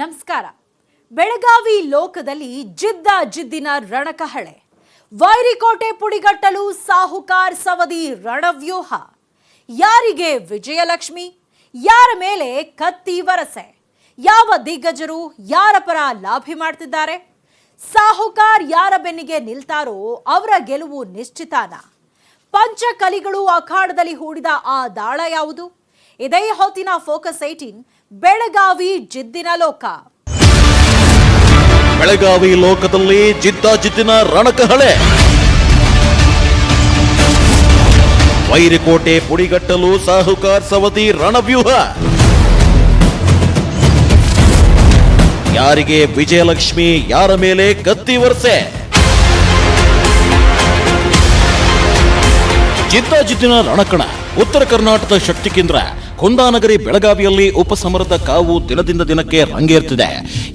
ನಮಸ್ಕಾರ. ಬೆಳಗಾವಿ ಲೋಕದಲ್ಲಿ ಜಿದ್ದ ಜಿದ್ದಿನ ರಣಕಹಳೆ. ವೈರಿಕೋಟೆ ಪುಡಿಗಟ್ಟಲು ಸಾಹುಕಾರ್ ಸವದಿ ರಣವ್ಯೂಹ. ಯಾರಿಗೆ ವಿಜಯಲಕ್ಷ್ಮಿ? ಯಾರ ಮೇಲೆ ಕತ್ತಿ ವರಸೆ? ಯಾವ ದಿಗ್ಗಜರು ಯಾರ ಪರ ಲಾಭಿ ಮಾಡ್ತಿದ್ದಾರೆ? ಸಾಹುಕಾರ್ ಯಾರ ಬೆನ್ನಿಗೆ ನಿಲ್ತಾರೋ ಅವರ ಗೆಲುವು ನಿಶ್ಚಿತಾನ. ಪಂಚಕಲಿಗಳು ಅಖಾಡದಲ್ಲಿ ಹೂಡಿದ ಆ ದಾಳ ಯಾವುದು? ಇದೇ ಹೊತ್ತಿನ ಫೋಕಸ್ ಏಟೀನ್ ಬೆಳಗಾವಿ ಜಿದ್ದಿನ ಲೋಕ. ಬೆಳಗಾವಿ ಲೋಕದಲ್ಲಿ ಜಿದ್ದಾಜಿದ್ದಿನ ರಣಕಹಳೆ. ವೈರಿಕೋಟೆ ಪುಡಿಗಟ್ಟಲು ಸಾಹುಕಾರ್ ಸವದಿ ರಣವ್ಯೂಹ. ಯಾರಿಗೆ ವಿಜಯಲಕ್ಷ್ಮಿ ಯಾರ ಮೇಲೆ ಕತ್ತಿ ವರ್ಷೆ ಜಿದ್ದಾಜಿದ್ದಿನ ರಣಕಣ, ಉತ್ತರ ಕರ್ನಾಟಕದ ಶಕ್ತಿ ಕೇಂದ್ರ ಕುಂದಾನಗರಿ ಬೆಳಗಾವಿಯಲ್ಲಿ ಉಪಸಮರದ ಕಾವು ದಿನದಿಂದ ದಿನಕ್ಕೆ ರಂಗೇರ್ತಿದೆ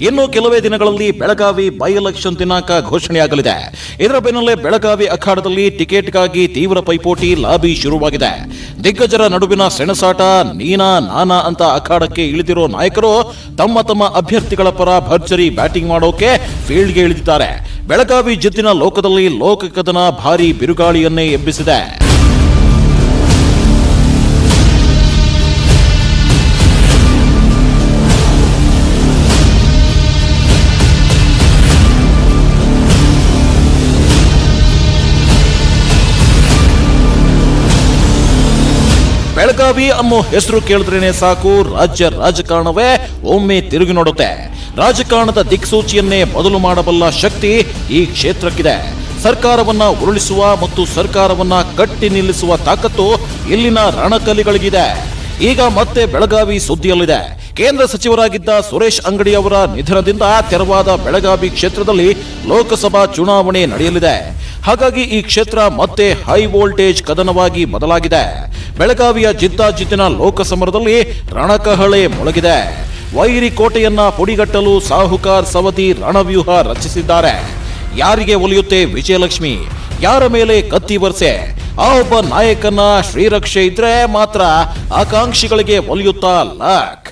ಇನ್ನು ಕೆಲವೇ ದಿನಗಳಲ್ಲಿ ಬೆಳಗಾವಿ ಬೈ ಎಲೆಕ್ಷನ್ ದಿನಾಂಕ ಘೋಷಣೆಯಾಗಲಿದೆ. ಇದರ ಬೆನ್ನಲ್ಲೇ ಬೆಳಗಾವಿ ಅಖಾಡದಲ್ಲಿ ಟಿಕೆಟ್ಗಾಗಿ ತೀವ್ರ ಪೈಪೋಟಿ ಲಾಬಿ ಶುರುವಾಗಿದೆ. ದಿಗ್ಗಜರ ನಡುವಿನ ಸೆಣಸಾಟ, ನೀನಾ, ನಾನಾ ಅಂತ ಅಖಾಡಕ್ಕೆ ಇಳಿದಿರೋ ನಾಯಕರು ತಮ್ಮ ತಮ್ಮ ಅಭ್ಯರ್ಥಿಗಳ ಪರ ಭರ್ಜರಿ ಬ್ಯಾಟಿಂಗ್ ಮಾಡೋಕೆ ಫೀಲ್ಡ್ಗೆ ಇಳಿದಿದ್ದಾರೆ. ಬೆಳಗಾವಿ ಜಿದ್ದಿನ ಲೋಕದಲ್ಲಿ ಲೋಕಕದನ ಭಾರಿ ಬಿರುಗಾಳಿಯನ್ನೇ ಎಬ್ಬಿಸಿದೆ. ಬೆಳಗಾವಿ ಅನ್ನೋ ಹೆಸರು ಕೇಳಿದ್ರೇನೆ ಸಾಕು. ರಾಜ್ಯ ರಾಜಕಾರಣವೇ ಒಮ್ಮೆ ತಿರುಗಿ ನೋಡುತ್ತೆ. ರಾಜಕಾರಣದ ದಿಕ್ಸೂಚಿಯನ್ನೇ ಬದಲು ಮಾಡಬಲ್ಲ ಶಕ್ತಿ ಈ ಕ್ಷೇತ್ರಕ್ಕಿದೆ. ಸರ್ಕಾರವನ್ನ ಉರುಳಿಸುವ ಮತ್ತು ಸರ್ಕಾರವನ್ನ ಕಟ್ಟಿ ನಿಲ್ಲಿಸುವ ತಾಕತ್ತು ಇಲ್ಲಿನ ರಣಕಲಿಗಳಿಗಿದೆ ಈಗ ಮತ್ತೆ ಬೆಳಗಾವಿ ಸುದ್ದಿಯಲ್ಲಿದೆ. ಕೇಂದ್ರ ಸಚಿವರಾಗಿದ್ದ ಸುರೇಶ್ ಅಂಗಡಿ ಅವರ ನಿಧನದಿಂದ ತೆರವಾದ ಬೆಳಗಾವಿ ಕ್ಷೇತ್ರದಲ್ಲಿ ಲೋಕಸಭಾ ಚುನಾವಣೆ ನಡೆಯಲಿದೆ. ಹಾಗಾಗಿ ಈ ಕ್ಷೇತ್ರ ಮತ್ತೆ ಹೈ ವೋಲ್ಟೇಜ್ ಕದನವಾಗಿ ಬದಲಾಗಿದೆ. ಬೆಳಗಾವಿಯ ಜಿದ್ದಾಜಿದ್ದಿನ ಲೋಕಸಮರದಲ್ಲಿ ರಣಕಹಳೆ ಮೊಳಗಿದೆ. ವೈರಿ ಕೋಟೆಯನ್ನ ಪುಡಿಗಟ್ಟಲು ಸಾಹುಕಾರ್ ಸವದಿ ರಣವ್ಯೂಹ ರಚಿಸಿದ್ದಾರೆ. ಯಾರಿಗೆ ಒಲಿಯುತ್ತೆ ವಿಜಯಲಕ್ಷ್ಮಿ? ಯಾರ ಮೇಲೆ ಕತ್ತಿ ವರ್ಸೆ ಆ ಒಬ್ಬ ನಾಯಕನ ಶ್ರೀರಕ್ಷೆ ಇದ್ರೆ ಮಾತ್ರ ಆಕಾಂಕ್ಷಿಗಳಿಗೆ ಒಲಿಯುತ್ತಾ ಲಕ್.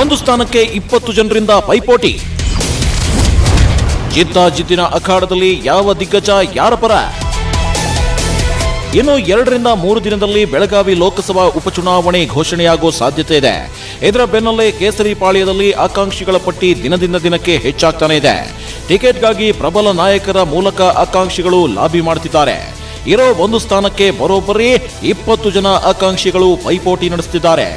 ಒಂದು ಸ್ಥಾನಕ್ಕೆ ಇಪ್ಪತ್ತು ಜನರಿಂದ ಪೈಪೋಟಿ. ಜಿದ್ದಾಜಿದ್ದಿನ ಅಖಾಡದಲ್ಲಿ ಯಾವ ದಿಗ್ಗಜ ಯಾರ ಪರ? ಇನ್ನು ಎರಡರಿಂದ ಮೂರು ದಿನದಲ್ಲಿ ಬೆಳಗಾವಿ ಲೋಕಸಭಾ ಉಪಚುನಾವಣೆ ಘೋಷಣೆಯಾಗುವ ಸಾಧ್ಯತೆ ಇದೆ. ಇದರ ಬೆನ್ನಲ್ಲೇ ಕೇಸರಿ ಪಾಳ್ಯದಲ್ಲಿ ಆಕಾಂಕ್ಷಿಗಳ ಪಟ್ಟಿ ದಿನದಿಂದ ದಿನಕ್ಕೆ ಹೆಚ್ಚಾಗ್ತಾನೆ ಇದೆ. ಟಿಕೆಟ್ಗಾಗಿ ಪ್ರಬಲ ನಾಯಕರ ಮೂಲಕ ಆಕಾಂಕ್ಷಿಗಳು ಲಾಬಿ ಮಾಡ್ತಿದ್ದಾರೆ. ಇರೋ ಒಂದು ಸ್ಥಾನಕ್ಕೆ ಬರೋಬ್ಬರಿ ಇಪ್ಪತ್ತು ಜನ ಆಕಾಂಕ್ಷಿಗಳು ಪೈಪೋಟಿ ನಡೆಸುತ್ತಿದ್ದಾರೆ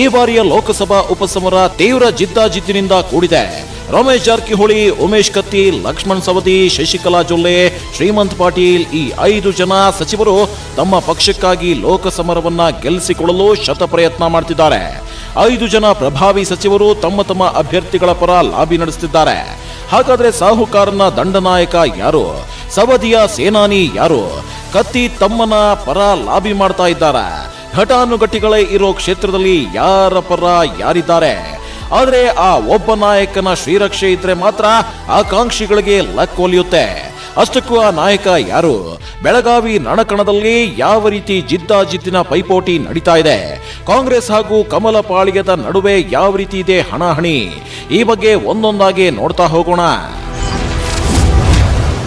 ಈ ಬಾರಿಯ ಲೋಕಸಭಾ ಉಪಸಮರ ತೀವ್ರ ಜಿದ್ದಾಜಿದ್ದಿನಿಂದ ಕೂಡಿದೆ. ರಮೇಶ್ ಜಾರಕಿಹೊಳಿ, ಉಮೇಶ್ ಕತ್ತಿ, ಲಕ್ಷ್ಮಣ್ ಸವದಿ, ಶಶಿಕಲಾ ಜೊಲ್ಲೆ, ಶ್ರೀಮಂತ್ ಪಾಟೀಲ್ ಈ ಐದು ಜನ ಸಚಿವರು ತಮ್ಮ ಪಕ್ಷಕ್ಕಾಗಿ ಲೋಕಸಮರವನ್ನ ಗೆಲ್ಲಿಸಿಕೊಳ್ಳಲು ಶತ ಪ್ರಯತ್ನ ಮಾಡ್ತಿದ್ದಾರೆ. ಐದು ಜನ ಪ್ರಭಾವಿ ಸಚಿವರು ತಮ್ಮ ತಮ್ಮ ಅಭ್ಯರ್ಥಿಗಳ ಪರ ಲಾಬಿ ನಡೆಸುತ್ತಿದ್ದಾರೆ ಹಾಗಾದ್ರೆ ಸಾಹುಕಾರನ ದಂಡನಾಯಕ ಯಾರು? ಸವದಿಯ ಸೇನಾನಿ ಯಾರು? ಕತ್ತಿ ತಮ್ಮನ ಪರ ಲಾಬಿ ಮಾಡ್ತಾ ಇದ್ದಾರೆ. ಘಟಾನುಘಟಿಗಳೇ ಇರೋ ಕ್ಷೇತ್ರದಲ್ಲಿ ಯಾರ ಪರ ಯಾರಿದ್ದಾರೆ? ಆದ್ರೆ ಆ ಒಬ್ಬ ನಾಯಕನ ಶ್ರೀರಕ್ಷೆ ಇದ್ರೆ ಮಾತ್ರ ಆಕಾಂಕ್ಷಿಗಳಿಗೆ ಲಕ್ ಒಲಿಯುತ್ತೆ ಅಷ್ಟಕ್ಕೂ ಆ ನಾಯಕ ಯಾರು? ಬೆಳಗಾವಿ ನಣಕಣದಲ್ಲಿ ಯಾವ ರೀತಿ ಜಿದ್ದಾಜಿದ್ದಿನ ಪೈಪೋಟಿ ನಡೀತಾ ಇದೆ? ಕಾಂಗ್ರೆಸ್ ಹಾಗೂ ಕಮಲ ಪಾಳಿಯದ ನಡುವೆ ಯಾವ ರೀತಿ ಇದೆ ಹಣಾಹಣಿ? ಈ ಬಗ್ಗೆ ಒಂದೊಂದಾಗಿ ನೋಡ್ತಾ ಹೋಗೋಣ.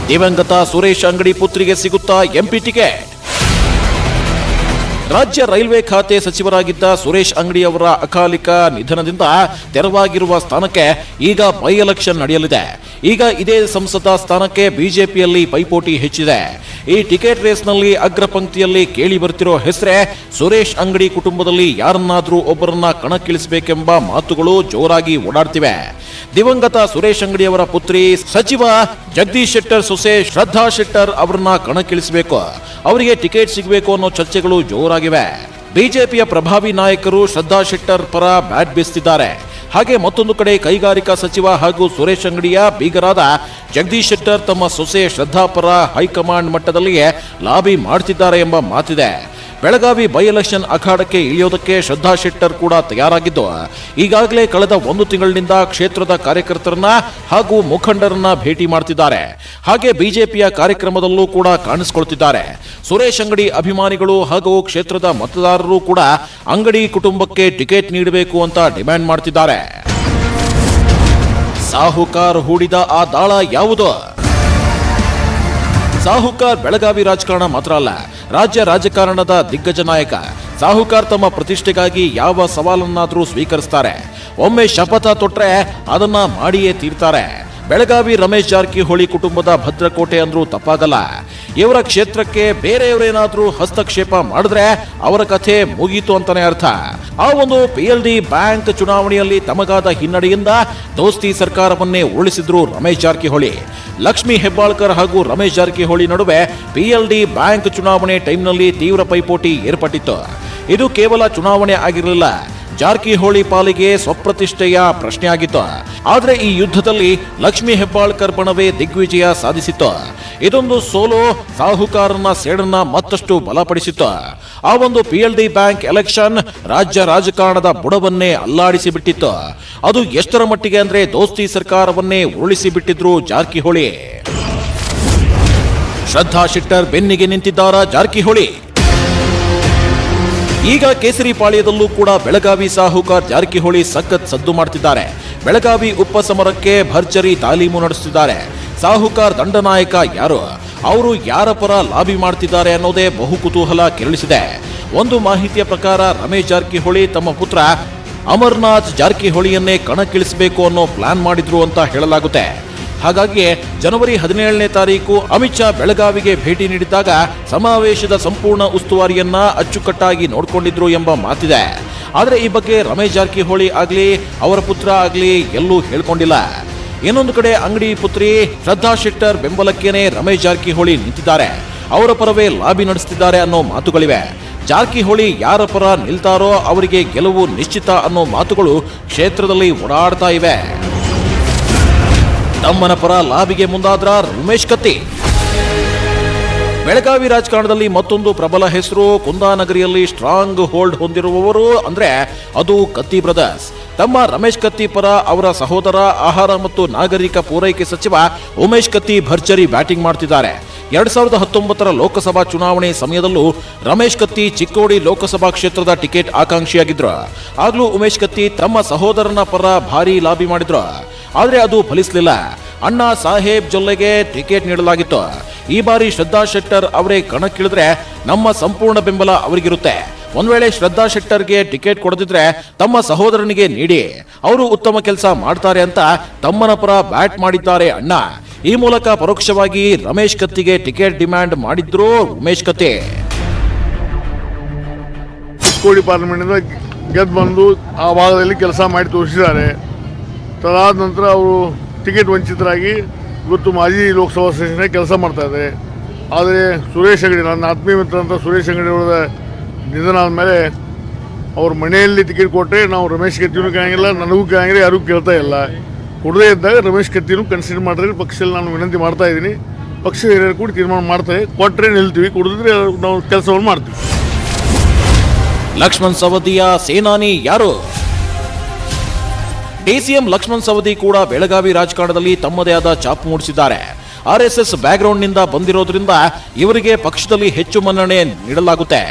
ದಿವಂಗತ ಸುರೇಶ್ ಅಂಗಡಿ ಪುತ್ರಿಗೆ ಸಿಗುತ್ತಾ ಎಂಪಿ ಟಿಕೆಟ್? ರಾಜ್ಯ ರೈಲ್ವೆ ಖಾತೆ ಸಚಿವರಾಗಿದ್ದ ಸುರೇಶ್ ಅಂಗಡಿ ಅವರ ಅಕಾಲಿಕ ನಿಧನದಿಂದ ತೆರವಾಗಿರುವ ಸ್ಥಾನಕ್ಕೆ ಈಗ ಬೈ ಎಲೆಕ್ಷನ್ ನಡೆಯಲಿದೆ. ಈಗ ಇದೇ ಸಂಸದ ಸ್ಥಾನಕ್ಕೆ ಬಿಜೆಪಿಯಲ್ಲಿ ಪೈಪೋಟಿ ಹೆಚ್ಚಿದೆ. ಈ ಟಿಕೆಟ್ ರೇಸ್ನಲ್ಲಿ ಅಗ್ರ ಪಂಕ್ತಿಯಲ್ಲಿ ಕೇಳಿ ಬರ್ತಿರೋ ಹೆಸರೇ ಸುರೇಶ್ ಅಂಗಡಿ ಕುಟುಂಬದಲ್ಲಿ ಯಾರನ್ನಾದರೂ ಒಬ್ಬರನ್ನ ಕಣಕ್ಕಿಳಿಸಬೇಕೆಂಬ ಮಾತುಗಳು ಜೋರಾಗಿ ಓಡಾಡ್ತಿವೆ. ದಿವಂಗತ ಸುರೇಶ್ ಅಂಗಡಿ ಅವರ ಪುತ್ರಿ ಸಚಿವ ಜಗದೀಶ್ ಶೆಟ್ಟರ್ ಸೊಸೆ ಶ್ರದ್ಧಾ ಶೆಟ್ಟರ್ ಅವರನ್ನ ಕಣಕ್ಕಿಳಿಸಬೇಕು. ಅವರಿಗೆ ಟಿಕೆಟ್ ಸಿಗಬೇಕು ಅನ್ನೋ ಚರ್ಚೆಗಳು ಜೋರಾಗಿವೆ. ಬಿಜೆಪಿಯ ಪ್ರಭಾವಿ ನಾಯಕರು ಶ್ರದ್ಧಾ ಶೆಟ್ಟರ್ ಪರ ಬ್ಯಾಟ್ ಬೀಸ್ತಿದ್ದಾರೆ. ಹಾಗೆ ಮತ್ತೊಂದು ಕಡೆ ಕೈಗಾರಿಕಾ ಸಚಿವ ಹಾಗೂ ಸುರೇಶ್ ಅಂಗಡಿಯ ಬೀಗರಾದ ಜಗದೀಶ್ ಶೆಟ್ಟರ್ ತಮ್ಮ ಸೊಸೆ ಶ್ರದ್ಧಾಪರ ಹೈಕಮಾಂಡ್ ಮಟ್ಟದಲ್ಲಿಯೇ ಲಾಬಿ ಮಾಡ್ತಿದ್ದಾರೆ ಎಂಬ ಮಾತಿದೆ. ಬೆಳಗಾವಿ ಬೈ ಎಲೆಕ್ಷನ್ ಅಖಾಡಕ್ಕೆ ಇಳಿಯೋದಕ್ಕೆ ಶ್ರದ್ಧಾ ಶೆಟ್ಟರ್ ಕೂಡ ತಯಾರಾಗಿದ್ದು, ಈಗಾಗಲೇ ಕಳೆದ ಒಂದು ತಿಂಗಳಿನಿಂದ ಕ್ಷೇತ್ರದ ಕಾರ್ಯಕರ್ತರನ್ನ ಹಾಗೂ ಮುಖಂಡರನ್ನ ಭೇಟಿ ಮಾಡ್ತಿದ್ದಾರೆ. ಹಾಗೆ ಬಿಜೆಪಿಯ ಕಾರ್ಯಕ್ರಮದಲ್ಲೂ ಕೂಡ ಕಾಣಿಸಿಕೊಳ್ತಿದ್ದಾರೆ. ಸುರೇಶ್ ಅಂಗಡಿ ಅಭಿಮಾನಿಗಳು ಹಾಗೂ ಕ್ಷೇತ್ರದ ಮತದಾರರು ಕೂಡ ಅಂಗಡಿ ಕುಟುಂಬಕ್ಕೆ ಟಿಕೆಟ್ ನೀಡಬೇಕು ಅಂತ ಡಿಮ್ಯಾಂಡ್ ಮಾಡ್ತಿದ್ದಾರೆ. ಸಾಹುಕಾರ್ ಹೂಡಿದ ಆ ದಾಳ ಯಾವುದು? ಸಾಹುಕಾರ್ ಬೆಳಗಾವಿ ರಾಜಕಾರಣ ಮಾತ್ರ ಅಲ್ಲ ರಾಜ್ಯ ರಾಜಕಾರಣದ ದಿಗ್ಗಜ ನಾಯಕ. ಸಾಹುಕಾರ್ ತಮ್ಮ ಪ್ರತಿಷ್ಠೆಗಾಗಿ ಯಾವ ಸವಾಲನ್ನಾದರೂ ಸ್ವೀಕರಿಸ್ತಾರೆ. ಒಮ್ಮೆ ಶಪಥ ತೊಟ್ಟರೆ ಅದನ್ನ ಮಾಡಿಯೇ ತೀರ್ತಾರೆ. ಬೆಳಗಾವಿ ರಮೇಶ್ ಜಾರಕಿಹೊಳಿ ಕುಟುಂಬದ ಭದ್ರಕೋಟೆ ಅಂದ್ರೂ ತಪ್ಪಾಗಲ್ಲ. ಇವರ ಕ್ಷೇತ್ರಕ್ಕೆ ಬೇರೆಯವರೇನಾದ್ರೂ ಹಸ್ತಕ್ಷೇಪ ಮಾಡಿದ್ರೆ ಅವರ ಕಥೆ ಮುಗೀತು ಅಂತಾನೆ ಅರ್ಥ. ಆ ಒಂದು ಪಿ ಎಲ್ ಡಿ ಬ್ಯಾಂಕ್ ಚುನಾವಣೆಯಲ್ಲಿ ತಮಗಾದ ಹಿನ್ನಡೆಯಿಂದ ದೋಸ್ತಿ ಸರ್ಕಾರವನ್ನೇ ಉರುಳಿಸಿದ್ರು ರಮೇಶ್ ಜಾರಕಿಹೊಳಿ. ಲಕ್ಷ್ಮಿ ಹೆಬ್ಬಾಳ್ಕರ್ ಹಾಗೂ ರಮೇಶ್ ಜಾರಕಿಹೊಳಿ ನಡುವೆ ಪಿಎಲ್ಡಿ ಬ್ಯಾಂಕ್ ಚುನಾವಣೆ ಟೈಮ್ನಲ್ಲಿ ತೀವ್ರ ಪೈಪೋಟಿ ಏರ್ಪಟ್ಟಿತ್ತು. ಇದು ಕೇವಲ ಚುನಾವಣೆ ಆಗಿರಲಿಲ್ಲ. ಜಾರಕಿಹೊಳಿ ಪಾಲಿಗೆ ಸ್ವಪ್ರತಿಷ್ಠೆಯ ಪ್ರಶ್ನೆಯಾಗಿತ್ತು. ಆದರೆ ಈ ಯುದ್ಧದಲ್ಲಿ ಲಕ್ಷ್ಮಿ ಹೆಬ್ಬಾಳ್ಕರ್ ಬಣವೇ ದಿಗ್ವಿಜಯ ಸಾಧಿಸಿತ್ತು. ಇದೊಂದು ಸೋಲು ಸಾಹುಕಾರನ ಸೇಡನ್ನ ಮತ್ತಷ್ಟು ಬಲಪಡಿಸಿತ್ತು. ಆ ಒಂದು ಪಿಎಲ್ಡಿ ಬ್ಯಾಂಕ್ ಎಲೆಕ್ಷನ್ ರಾಜ್ಯ ರಾಜಕಾರಣದ ಬುಡವನ್ನೇ ಅಲ್ಲಾಡಿಸಿ ಬಿಟ್ಟಿತ್ತು ಅದು ಎಷ್ಟರ ಮಟ್ಟಿಗೆ ಅಂದ್ರೆ ದೋಸ್ತಿ ಸರ್ಕಾರವನ್ನೇ ಉರುಳಿಸಿ ಬಿಟ್ಟಿದ್ರು ಜಾರಕಿಹೊಳಿ. ಶ್ರದ್ಧಾ ಶೆಟ್ಟರ್ ಬೆನ್ನಿಗೆ ನಿಂತಿದ್ದಾರ ಜಾರಕಿಹೊಳಿ? ಈಗ ಕೇಸರಿ ಪಾಳ್ಯದಲ್ಲೂ ಕೂಡ ಬೆಳಗಾವಿ ಸಾಹುಕಾರ್ ಜಾರಕಿಹೊಳಿ ಸಖತ್ ಸದ್ದು ಮಾಡ್ತಿದ್ದಾರೆ. ಬೆಳಗಾವಿ ಉಪ ಸಮರಕ್ಕೆ ಭರ್ಜರಿ ತಾಲೀಮು ನಡೆಸುತ್ತಿದ್ದಾರೆ. ಸಾಹುಕಾರ್ ದಂಡನಾಯಕ ಯಾರು? ಅವರು ಯಾರ ಪರ ಲಾಬಿ ಮಾಡ್ತಿದ್ದಾರೆ ಅನ್ನೋದೇ ಬಹು ಕುತೂಹಲ ಕೆರಳಿಸಿದೆ. ಒಂದು ಮಾಹಿತಿಯ ಪ್ರಕಾರ ರಮೇಶ್ ಜಾರಕಿಹೊಳಿ ತಮ್ಮ ಪುತ್ರ ಅಮರ್ನಾಥ್ ಜಾರಕಿಹೊಳಿಯನ್ನೇ ಕಣಕ್ಕಿಳಿಸಬೇಕು ಅನ್ನೋ ಪ್ಲಾನ್ ಮಾಡಿದ್ರು ಅಂತ ಹೇಳಲಾಗುತ್ತೆ. ಹಾಗಾಗಿ ಜನವರಿ ಹದಿನೇಳನೇ ತಾರೀಕು ಅಮಿತ್ ಶಾ ಬೆಳಗಾವಿಗೆ ಭೇಟಿ ನೀಡಿದ್ದಾಗ ಸಮಾವೇಶದ ಸಂಪೂರ್ಣ ಉಸ್ತುವಾರಿಯನ್ನ ಅಚ್ಚುಕಟ್ಟಾಗಿ ನೋಡಿಕೊಂಡಿದ್ರು ಎಂಬ ಮಾತಿದೆ. ಆದರೆ ಈ ಬಗ್ಗೆ ರಮೇಶ್ ಜಾರಕಿಹೊಳಿ ಆಗಲಿ, ಅವರ ಪುತ್ರ ಆಗಲಿ ಎಲ್ಲೂ ಹೇಳ್ಕೊಂಡಿಲ್ಲ. ಇನ್ನೊಂದು ಕಡೆ ಅಂಗಡಿ ಪುತ್ರಿ ಶ್ರದ್ಧಾ ಶೆಟ್ಟರ್ ಬೆಂಬಲಕ್ಕೇನೆ ರಮೇಶ್ ಜಾರಕಿಹೊಳಿ ನಿಂತಿದ್ದಾರೆ. ಅವರ ಪರವೇ ಲಾಬಿ ನಡೆಸುತ್ತಿದ್ದಾರೆ ಅನ್ನೋ ಮಾತುಗಳಿವೆ. ಜಾರಕಿಹೊಳಿ ಯಾರ ಪರ ನಿಲ್ತಾರೋ ಅವರಿಗೆ ಗೆಲುವು ನಿಶ್ಚಿತ ಅನ್ನೋ ಮಾತುಗಳು ಕ್ಷೇತ್ರದಲ್ಲಿ ಓಡಾಡ್ತಾ ಇವೆ. ತಮ್ಮನ ಪರ ಲಾಬಿಗೆ ಮುಂದಾದ್ರ ಉಮೇಶ್ ಕತ್ತಿ. ಬೆಳಗಾವಿ ರಾಜಕಾರಣದಲ್ಲಿ ಮತ್ತೊಂದು ಪ್ರಬಲ ಹೆಸರು ಕುಂದಾನಗರಿಯಲ್ಲಿ ಸ್ಟ್ರಾಂಗ್ ಹೋಲ್ಡ್ ಹೊಂದಿರುವವರು ಅಂದ್ರೆ ಅದು ಕತ್ತಿ ಬ್ರದರ್ಸ್. ತಮ್ಮ ರಮೇಶ್ ಕತ್ತಿ ಪರ ಅವರ ಸಹೋದರ, ಆಹಾರ ಮತ್ತು ನಾಗರಿಕ ಪೂರೈಕೆ ಸಚಿವ ಉಮೇಶ್ ಕತ್ತಿ ಭರ್ಜರಿ ಬ್ಯಾಟಿಂಗ್ ಮಾಡ್ತಿದ್ದಾರೆ. ಎರಡ್ ಸಾವಿರದ ಹತ್ತೊಂಬತ್ತರ ಲೋಕಸಭಾ ಚುನಾವಣೆ ಸಮಯದಲ್ಲೂ ರಮೇಶ್ ಕತ್ತಿ ಚಿಕ್ಕೋಡಿ ಲೋಕಸಭಾ ಕ್ಷೇತ್ರದ ಟಿಕೆಟ್ ಆಕಾಂಕ್ಷಿಯಾಗಿದ್ರು. ಆಗಲೂ ಉಮೇಶ್ ಕತ್ತಿ ತಮ್ಮ ಸಹೋದರನ ಪರ ಭಾರಿ ಲಾಬಿ ಮಾಡಿದ್ರು. ಆದರೆ ಅದು ಫಲಿಸಲಿಲ್ಲ. ಅಣ್ಣಾ ಸಾಹೇಬ್ ಜೊಲ್ಲೆಗೆ ಟಿಕೆಟ್ ನೀಡಲಾಗಿತ್ತು. ಈ ಬಾರಿ ಶ್ರದ್ಧಾ ಶೆಟ್ಟರ್ ಅವರೇ ಕಣಕ್ಕಿಳಿದ್ರೆ ನಮ್ಮ ಸಂಪೂರ್ಣ ಬೆಂಬಲ ಅವರಿಗಿರುತ್ತೆ. ಒಂದ್ ವೇಳೆ ಶ್ರದ್ಧಾ ಶೆಟ್ಟರ್ಗೆ ಟಿಕೆಟ್ ಕೊಡದಿದ್ರೆ ತಮ್ಮ ಸಹೋದರನಿಗೆ ನೀಡಿ. ಅವರು ಉತ್ತಮ ಕೆಲಸ ಮಾಡ್ತಾರೆ ಅಂತ ತಮ್ಮನ ಪರ ಬ್ಯಾಟ್ ಮಾಡಿದ್ದಾರೆ ಅಣ್ಣ. ಈ ಮೂಲಕ ಪರೋಕ್ಷವಾಗಿ ರಮೇಶ್ ಕತ್ತಿಗೆ ಟಿಕೆಟ್ ಡಿಮ್ಯಾಂಡ್ ಮಾಡಿದ್ರು ಉಮೇಶ್ ಕತ್ತಿ. ಕೋಳಿ ಪಾರ್ಲಿಮೆಂಟಿಂದ ಗೆದ್ದು ಬಂದು ಆ ಭಾಗದಲ್ಲಿ ಕೆಲಸ ಮಾಡಿ ತೋರಿಸಿದ್ದಾರೆ. ತದಾದ ನಂತರ ಅವರು ಟಿಕೆಟ್ ವಂಚಿತರಾಗಿ ಇವತ್ತು ಮಾಜಿ ಲೋಕಸಭಾ ಸದಸ್ಯರಾಗಿ ಕೆಲಸ ಮಾಡ್ತಾ ಇದ್ದಾರೆ. ಆದರೆ ಸುರೇಶ್ ಅಂಗಡಿ, ನನ್ನ ಆತ್ಮೀಯ ಮಿತ್ರ ಅಂತ ಸುರೇಶ್ ಅಂಗಡಿ ಅವರ ನಿಧನ ಆದಮೇಲೆ ಅವ್ರ ಮನೆಯಲ್ಲಿ ಟಿಕೆಟ್ ಕೊಟ್ಟರೆ ನಾವು ರಮೇಶ್ ಕತ್ತಿನೂ ಕೇಳಂಗಿಲ್ಲ, ನನಗೂ ಕೇಳಂಗಿಲ್ಲ ಯಾರಿಗೂ ಕೇಳ್ತಾ ಇಲ್ಲ. ಕೊಡದೇ ಇದ್ದಾಗ ರಮೇಶ್ ಕತ್ತಿನೂ ಕನ್ಸಿಡರ್ ಮಾಡಿದ್ರೆ ಪಕ್ಷದಲ್ಲಿ ನಾನು ವಿನಂತಿ ಮಾಡ್ತಾ ಇದ್ದೀನಿ. ಪಕ್ಷದ ಹಿರಿಯರು ಕೂಡ ತೀರ್ಮಾನ ಮಾಡ್ತಾರೆ. ಕೊಟ್ಟರೆ ನಿಲ್ತೀವಿ ಕೊಡಿದ್ರೆ ನಾವು ಕೆಲಸವನ್ನು ಮಾಡ್ತೀವಿ. ಲಕ್ಷ್ಮಣ್ ಸವದಿಯ ಸೇನಾನಿ ಯಾರು? ಡಿಸಿಎಂ ಲಕ್ಷ್ಮಣ್ ಸವದಿ ಕೂಡ ಬೆಳಗಾವಿ ರಾಜಕಾರಣದಲ್ಲಿ ತಮ್ಮದೇ ಆದ ಚಾಪು ಮೂಡಿಸಿದ್ದಾರೆ. ಆರ್ ಎಸ್ ಎಸ್ ಬ್ಯಾಕ್ಗ್ರೌಂಡ್ನಿಂದ ಬಂದಿರೋದ್ರಿಂದ ಇವರಿಗೆ ಪಕ್ಷದಲ್ಲಿ ಹೆಚ್ಚು ಮನ್ನಣೆ ನೀಡಲಾಗುತ್ತೆ.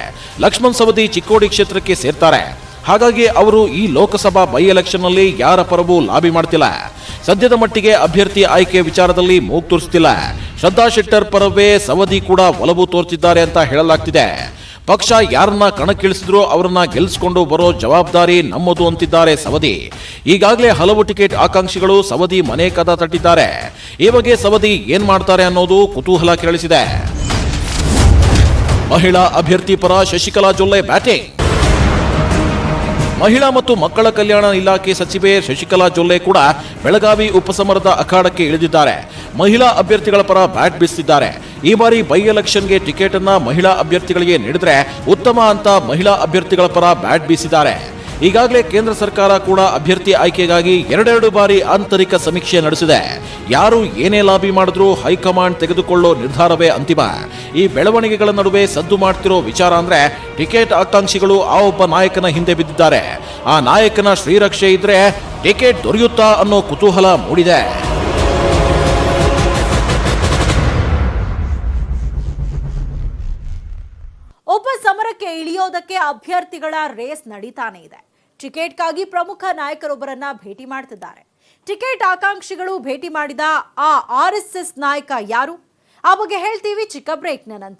ಲಕ್ಷ್ಮಣ್ ಸವದಿ ಚಿಕ್ಕೋಡಿ ಕ್ಷೇತ್ರಕ್ಕೆ ಸೇರ್ತಾರೆ. ಹಾಗಾಗಿ ಅವರು ಈ ಲೋಕಸಭಾ ಬೈ ಎಲೆಕ್ಷನ್ನಲ್ಲಿ ಯಾರ ಪರವೂ ಲಾಬಿ ಮಾಡ್ತಿಲ್ಲ. ಸದ್ಯದ ಮಟ್ಟಿಗೆ ಅಭ್ಯರ್ಥಿ ಆಯ್ಕೆ ವಿಚಾರದಲ್ಲಿ ಮೂಗ್ ತೋರಿಸ್ತಿಲ್ಲ. ಶ್ರದ್ಧಾ ಶೆಟ್ಟರ್ ಪರವೇ ಸವದಿ ಕೂಡ ಒಲವು ತೋರ್ತಿದ್ದಾರೆ ಅಂತ ಹೇಳಲಾಗ್ತಿದೆ. ಪಕ್ಷ ಯಾರನ್ನ ಕಣಕ್ಕಿಳಿಸಿದ್ರೂ ಅವರನ್ನ ಗೆಲ್ಲಿಸಿಕೊಂಡು ಬರೋ ಜವಾಬ್ದಾರಿ ನಮ್ಮದು ಅಂತಿದ್ದಾರೆ ಸವದಿ. ಈಗಾಗಲೇ ಹಲವು ಟಿಕೆಟ್ ಆಕಾಂಕ್ಷಿಗಳು ಸವದಿ ಮನೆ ಕದ ತಟ್ಟಿದ್ದಾರೆ. ಈ ಬಗ್ಗೆ ಸವದಿ ಏನ್ ಮಾಡ್ತಾರೆ ಅನ್ನೋದು ಕುತೂಹಲ ಕೆರಳಿಸಿದೆ. ಮಹಿಳಾ ಅಭ್ಯರ್ಥಿ ಪರ ಶಶಿಕಲಾ ಜೊಲ್ಲೆ ಬ್ಯಾಟಿಂಗ್. ಮಹಿಳಾ ಮತ್ತು ಮಕ್ಕಳ ಕಲ್ಯಾಣ ಇಲಾಖೆ ಸಚಿವೆ ಶಶಿಕಲಾ ಜೊಲ್ಲೆ ಕೂಡ ಬೆಳಗಾವಿ ಉಪಸಮರದ ಅಖಾಡಕ್ಕೆ ಇಳಿದಿದ್ದಾರೆ. ಮಹಿಳಾ ಅಭ್ಯರ್ಥಿಗಳ ಪರ ಬ್ಯಾಟ್ ಬೀಸಿದ್ದಾರೆ. ಈ ಬಾರಿ ಬೈ ಎಲೆಕ್ಷನ್ಗೆ ಟಿಕೆಟ್ ಅನ್ನ ಮಹಿಳಾ ಅಭ್ಯರ್ಥಿಗಳಿಗೆ ನೀಡಿದ್ರೆ ಉತ್ತಮ ಅಂತ ಮಹಿಳಾ ಅಭ್ಯರ್ಥಿಗಳ ಪರ ಬ್ಯಾಟ್ ಬೀಸಿದ್ದಾರೆ. ಈಗಾಗಲೇ ಕೇಂದ್ರ ಸರ್ಕಾರ ಕೂಡ ಅಭ್ಯರ್ಥಿ ಆಯ್ಕೆಗಾಗಿ ಎರಡೆರಡು ಬಾರಿ ಆಂತರಿಕ ಸಮೀಕ್ಷೆ ನಡೆಸಿದೆ. ಯಾರು ಏನೇ ಲಾಬಿ ಮಾಡಿದ್ರೂ ಹೈಕಮಾಂಡ್ ತೆಗೆದುಕೊಳ್ಳೋ ನಿರ್ಧಾರವೇ ಅಂತಿಮ. ಈ ಬೆಳವಣಿಗೆಗಳ ನಡುವೆ ಸದ್ದು ಮಾಡ್ತಿರೋ ವಿಚಾರ ಅಂದ್ರೆ ಟಿಕೆಟ್ ಆಕಾಂಕ್ಷಿಗಳು ಆ ಒಬ್ಬ ನಾಯಕನ ಹಿಂದೆ ಬಿದ್ದಿದ್ದಾರೆ. ಆ ನಾಯಕನ ಶ್ರೀರಕ್ಷೆ ಇದ್ರೆ ಟಿಕೆಟ್ ದೊರೆಯುತ್ತಾ ಅನ್ನೋ ಕುತೂಹಲ ಮೂಡಿದೆ. ಒಬ್ಬ ಸಮರಕ್ಕೆ ಇಳಿಯೋದಕ್ಕೆ ಅಭ್ಯರ್ಥಿಗಳ ರೇಸ್ ನಡೀತಾನೆ ಇದೆ. ಟಿಕೆಟ್ಗಾಗಿ ಪ್ರಮುಖ ನಾಯಕರೊಬ್ಬರನ್ನ ಭೇಟಿ ಮಾಡ್ತಿದ್ದಾರೆ. ಟಿಕೆಟ್ ಆಕಾಂಕ್ಷಿಗಳು ಭೇಟಿ ಮಾಡಿದ ಆ ಆರ್ ಎಸ್ ಎಸ್ ನಾಯಕ ಯಾರು? ಆ ಬಗ್ಗೆ ಹೇಳ್ತೀವಿ ಚಿಕ್ಕ ಬ್ರೇಕ್ನ ನಂತರ.